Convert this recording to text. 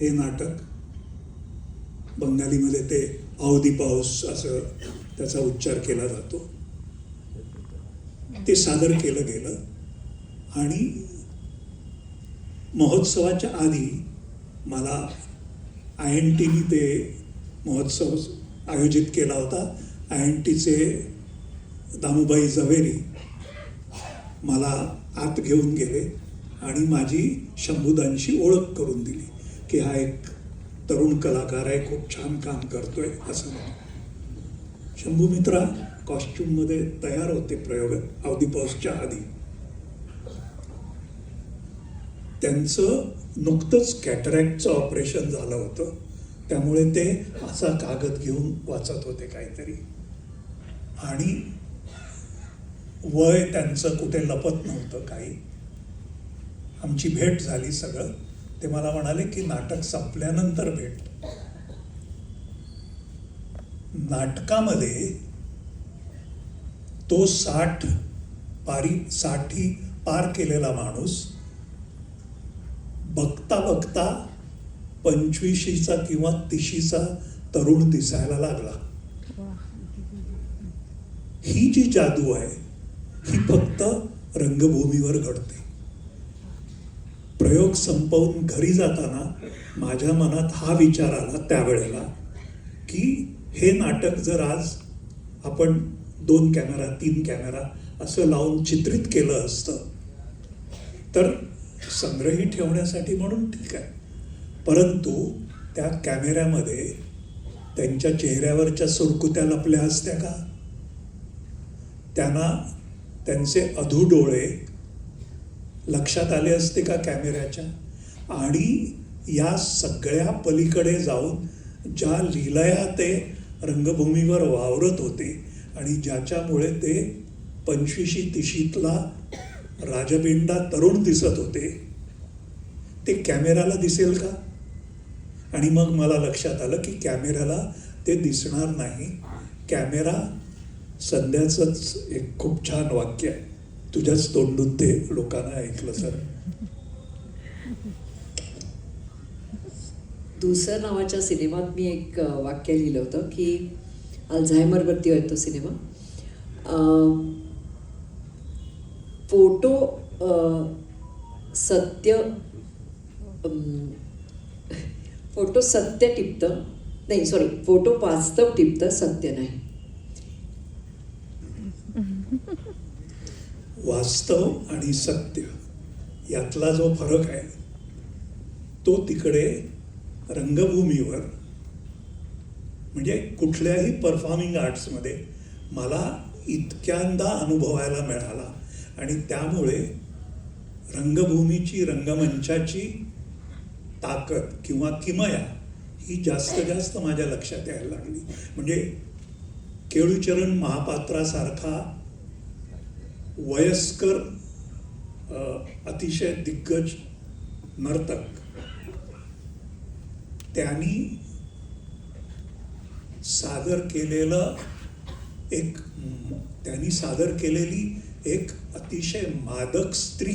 हे नाटक बंगालीमध्ये ते अवधी पाऊस असं त्याचा उच्चार केला जातो. ते सादर केलं गेलं आणि महोत्सवाच्या आधी मला आय एन टीने ते महोत्सव आयोजित केला होता. आय एन टीचे दामुबाई जवेरी मला आत घेऊन गेले आणि माझी शंभुदांशी ओळख करून दिली. की हा एक तरुण कलाकार आहे खूप छान काम करतोय असं म्हणून. शंभू मित्रा कॉस्ट्युममध्ये तयार होते प्रयोग अवधी पाऊसच्या आधी. त्यांचं नुकतंच कॅटरॅक्टचं ऑपरेशन झालं होतं. त्यामुळे ते असा कागद घेऊन वाचत होते काहीतरी. आणि वय त्यांचं कुठे लपत नव्हतं काही. आमची भेट झाली सगळं. ते मला म्हणाले की नाटक संपल्यानंतर भेट. नाटकामध्ये तो साठ पारी साठी पार केलेला माणूस बघता बघता पंचवीशीचा किंवा तिशीचा तरुण दिसायला लागला. ही जी जादू आहे ही फक्त रंगभूमीवर घडते. प्रयोग संपवून घरी जाताना माझ्या मनात हा विचार आला त्यावेळेला की हे नाटक जर आज आपण दोन कॅमेरा तीन कॅमेरा असं लावून चित्रित केलं असतं तर संग्रही ठेवण्यासाठी म्हणून ठीक आहे. परंतु त्या कॅमेऱ्यामध्ये त्यांच्या चेहऱ्यावरच्या सुरकुत्या लपल्या असत्या का? त्यांना त्यांचे अधू डोळे लक्षात आले असते का कॅमेऱ्याच्या? आणि या सगळ्या पलीकडे जाऊन ज्या लिलया ते रंगभूमीवर वावरत होते आणि ज्याच्यामुळे ते पंचवीशी तिशीतला राजबिंडा तरुण दिसत होते ते कॅमेऱ्याला दिसेल का? आणि मग मला लक्षात आलं की कॅमेऱ्याला ते दिसणार नाही. कॅमेरा संध्याचंच एक खूप छान वाक्य आहे. तुझ्याच तोंडून ते लोकांना ऐकलं सर. दुसर नावाच्या सिनेमात मी एक वाक्य लिहिलं होतं की अल्झायमरवरती आहे तो सिनेमा. फोटो सत्य फोटो सत्य टिपतं नाही सॉरी फोटो वास्तव टिपतं सत्य नाही. वास्तव आणि सत्य यातला जो फरक आहे तो तिकडे रंगभूमीवर म्हणजे कुठल्याही परफॉर्मिंग आर्ट्समध्ये मला इतक्यांदा अनुभवायला मिळाला आणि त्यामुळे रंगभूमीची रंगमंचाची ताकद किंवा किमया ही जास्त जास्त माझ्या लक्षात यायला लागली. म्हणजे केळूचरण महापात्रासारखा वयस्कर अतिशय दिग्गज नर्तक. त्यांनी सादर केलेलं एक त्यांनी सादर केलेली एक अतिशय मादक स्त्री